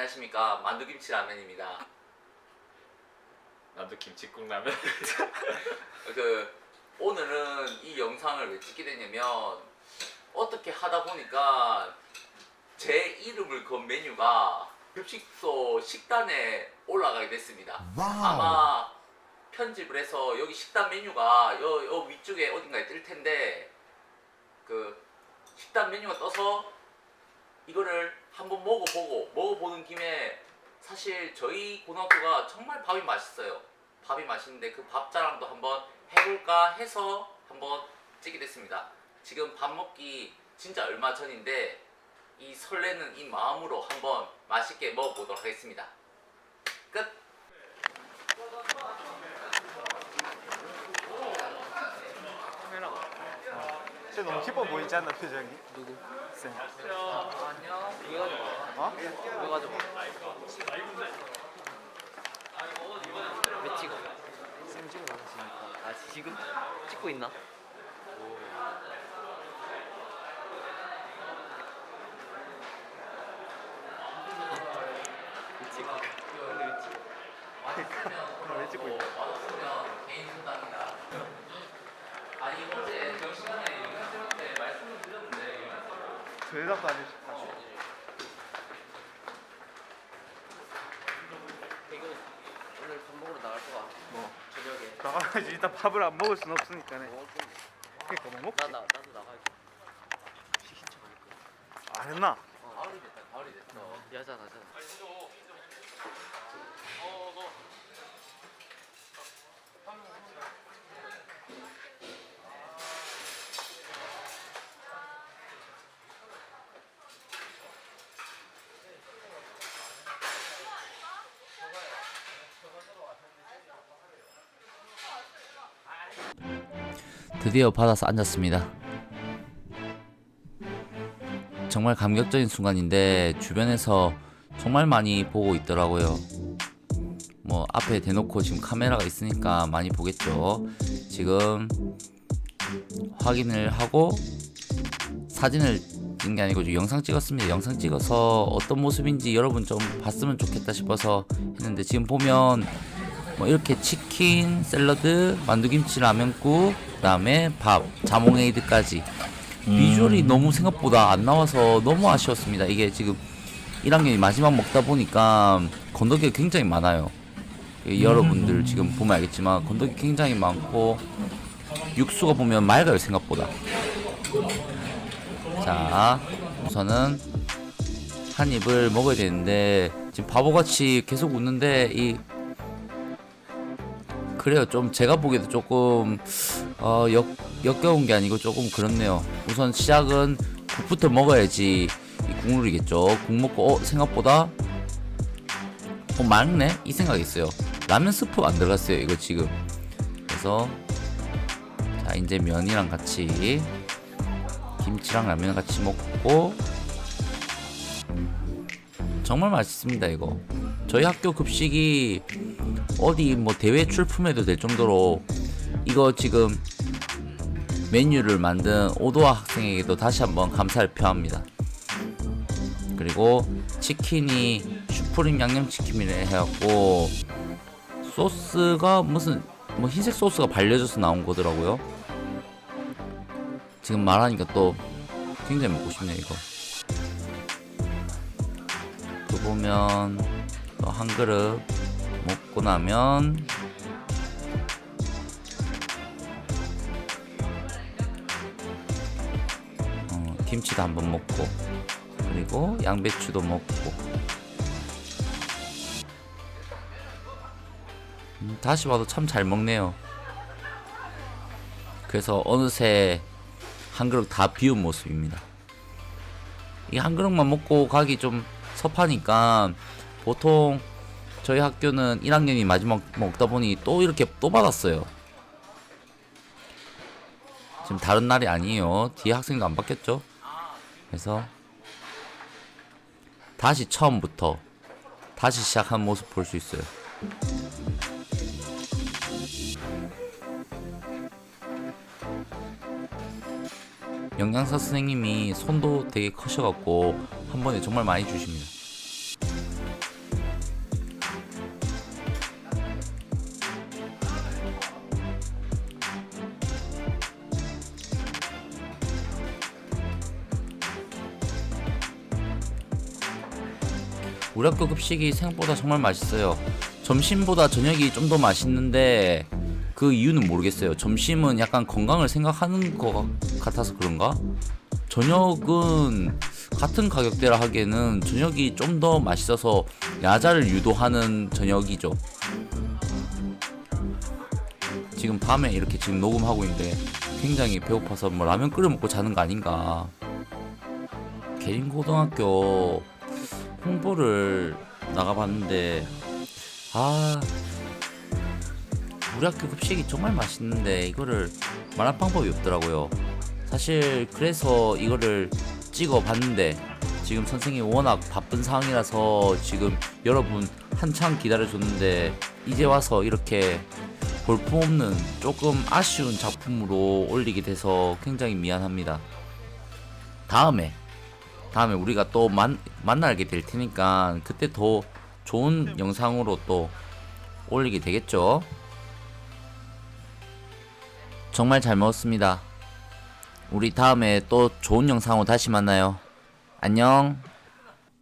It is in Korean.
안녕하십니까 만두김치 라면입니다. 나도 김치국 라면. 그 오늘은 이 영상을 왜 찍게 됐냐면 어떻게 하다 보니까 제 이름을 건 메뉴가 급식소 식단에 올라가게 됐습니다. 아마 편집을 해서 여기 식단 메뉴가 여, 여 위쪽에 어딘가에 뜰 텐데 그 식단 메뉴가 떠서 이거를 한번 먹어보고 먹어 보는 김에 사실 저희 고등학교가 정말 밥이 맛있어요. 밥이 맛있는데 그 밥 자랑도 한번 해볼까 해서 한번 찍게 됐습니다. 지금 밥 먹기 진짜 얼마 전인데 이 설레는 이 마음으로 한번 맛있게 먹어보도록 하겠습니다. 끝. 쟤 너무 기뻐 보이지 않나 표정이? 누구? 쌤. 안녕. 이거 가지고 어? 이거 가지고. 왜 찍어? 쌤 찍어 나가시니까 아 지금 찍고 있나? 왜 찍어? 근데 왜 찍어? 왜 찍고 있냐? 맛없으면 개인 소당이다. 아니 어제 정 시간에 영양쌤한테 말씀을 드렸는데 영양쌤 대답도 안 해주시고. 이거 오늘 밥 먹으러 나갈 거야 뭐. 저녁에 나가야지 일단 밥을 안 먹을 순 없으니까네. 그니까 뭐 먹지? 나, 나, 나도 혹시 신청 안 할까? 안 했나? 가을이 됐다. 가을이 됐어. 야잖아 야잖아 드디어 받아서 앉았습니다. 정말 감격적인 순간인데 주변에서 정말 많이 보고 있더라고요. 뭐 앞에 대놓고 지금 카메라가 있으니까 많이 보겠죠. 지금 확인을 하고 사진을 찍은 게 아니고 영상 찍었습니다. 영상 찍어서 어떤 모습인지 여러분 좀 봤으면 좋겠다 싶어서 했는데 지금 보면 뭐 이렇게 치킨, 샐러드, 만두김치, 라면국, 그다음에 밥, 자몽에이드까지 비주얼이 너무 생각보다 안 나와서 너무 아쉬웠습니다. 이게 지금 1학년이 마지막 먹다 보니까 건더기가 굉장히 많아요. 이 여러분들 지금 보면 알겠지만 건더기 굉장히 많고 육수가 보면 맑아요 생각보다. 자 우선은 한 입을 먹어야 되는데 지금 바보같이 계속 웃는데 이 그래요. 좀 제가 보기에도 조금 어, 역, 역겨운 게 아니고 조금 그렇네요. 우선 시작은 국부터 먹어야지 이 국물이겠죠. 국 먹고 어, 생각보다 어, 맑네? 이 생각이 있어요. 라면 스프 안 들어갔어요. 이거 지금. 그래서 자 이제 면이랑 같이 김치랑 라면 같이 먹고 정말 맛있습니다 이거. 저희 학교 급식이 어디 뭐 대회 출품해도 될 정도로 이거 지금 메뉴를 만든 오도아 학생에게도 다시 한번 감사를 표합니다. 그리고 치킨이 슈프림 양념치킨이래 해갖고 소스가 무슨 뭐 흰색 소스가 발려져서 나온 거더라고요. 지금 말하니까 또 굉장히 먹고 싶네요 이거. 또 보면 또 한 그릇 먹고 나면 어, 김치도 한번 먹고 그리고 양배추도 먹고 음, 다시 봐도 참 잘 먹네요. 그래서 어느새 한 그릇 다 비운 모습입니다. 이 한 그릇만 먹고 가기 좀 섭하니까 보통 저희 학교는 1학년이 마지막 먹다 보니 또 이렇게 또 받았어요. 지금 다른 날이 아니에요. 뒤에 학생도 안 바뀌었죠. 그래서 다시 처음부터 다시 시작한 모습 볼 수 있어요. 영양사 선생님이 손도 되게 커셔갖고 한 번에 정말 많이 주십니다. 우리 학교 급식이 생각보다 정말 맛있어요. 점심보다 저녁이 좀 더 맛있는데 그 이유는 모르겠어요. 점심은 약간 건강을 생각하는 것 같아서 그런가? 저녁은 같은 가격대라 하기에는 저녁이 좀 더 맛있어서 야자를 유도하는 저녁이죠. 지금 밤에 이렇게 지금 녹음하고 있는데 굉장히 배고파서 뭐 라면 끓여 먹고 자는 거 아닌가. 계림고등학교 홍보를 나가봤는데 아 우리 학교 급식이 정말 맛있는데 이거를 말할 방법이 없더라고요. 사실 그래서 이거를 찍어봤는데 지금 선생님이 워낙 바쁜 상황이라서 지금 여러분 한참 기다려줬는데 이제 와서 이렇게 볼품없는 조금 아쉬운 작품으로 올리게 돼서 굉장히 미안합니다. 다음에 다음에 우리가 또 만, 만나게 될 테니까 그때 더 좋은 영상으로 또 올리게 되겠죠. 정말 잘 먹었습니다. 우리 다음에 또 좋은 영상으로 다시 만나요. 안녕.